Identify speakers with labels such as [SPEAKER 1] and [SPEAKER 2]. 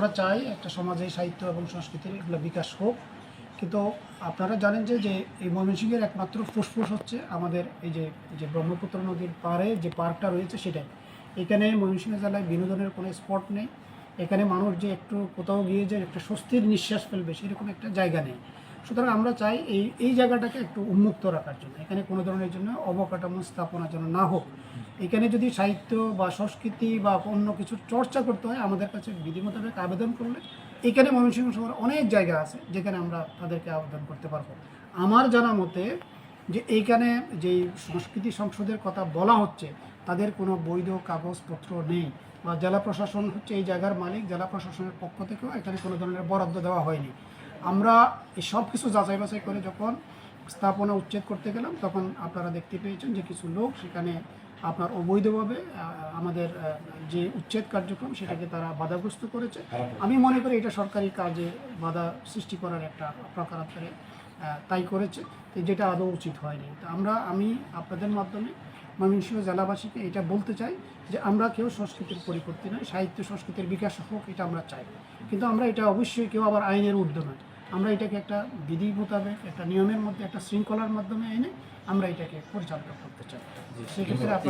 [SPEAKER 1] আমরা চাই একটা সমাজে সাহিত্য এবং সংস্কৃতির এগুলো বিকাশ হোক। কিন্তু আপনারা জানেন যে যে এই ময়মনসিংহের একমাত্র ফুসফুস হচ্ছে আমাদের এই যে যে ব্রহ্মপুত্র নদীর পাড়ে যে পার্কটা রয়েছে সেটাই। এখানে ময়মনসিংহ জেলায় বিনোদনের কোনো স্পট নেই। এখানে মানুষ যে একটু কোথাও গিয়ে যে একটা স্বস্তির নিঃশ্বাস ফেলবে সেরকম একটা জায়গা নেই। সুতরাং আমরা চাই এই এই জায়গাটাকে একটু উন্মুক্ত রাখার জন্য। এখানে কোনো ধরনের জন্য অবকাঠামো স্থাপনা যেন না হোক। এখানে যদি সাহিত্য বা সংস্কৃতি বা অন্য কিছু চর্চা করতে হয়, আমাদের কাছে বিধি মোতাবেক আবেদন করলে এখানে ময়মনসিংহ শহরে অনেক জায়গা আছে যেখানে আমরা তাদেরকে আবেদন করতে পারব। আমার জানা মতে যে এইখানে যেই সংস্কৃতি সংসদের কথা বলা হচ্ছে, তাদের কোনো বৈধ কাগজপত্র নেই বা জেলা প্রশাসন হচ্ছে এই জায়গার মালিক, জেলা প্রশাসনের পক্ষ থেকেও এখানে কোনো ধরনের বরাদ্দ দেওয়া হয়নি। আমরা এই সব কিছু যাচাই বাছাই করে যখন স্থাপনা উচ্ছেদ করতে গেলাম, তখন আপনারা দেখতে পেয়েছেন যে কিছু লোক সেখানে আপনার অবৈধভাবে আমাদের যে উচ্ছেদ কার্যক্রম সেটাকে তারা বাধাগ্রস্ত করেছে। আমি মনে করি এটা সরকারি কাজে বাধা সৃষ্টি করার একটা প্রকারান্তরে তাই করেছে। যেটা আদৌ উচিত হয়নি। তো আমরা, আমি আপনাদের মাধ্যমে ময়মনসিংহ জেলাবাসীকে এটা বলতে চাই যে আমরা কেউ সংস্কৃতির পরিপত্তি নয় সাহিত্য সংস্কৃতির বিকাশ হোক, এটা আমরা চাই। কিন্তু আমরা এটা অবশ্যই কেউ আবার আইনের ঊর্ধ্ব নয়। আমরা এটাকে একটা বিধি মোতাবেক একটা নিয়মের মধ্যে একটা শৃঙ্খলার মাধ্যমে এনে আমরা এটাকে পরিচালনা করতে চাই। সেক্ষেত্রে আপনাদের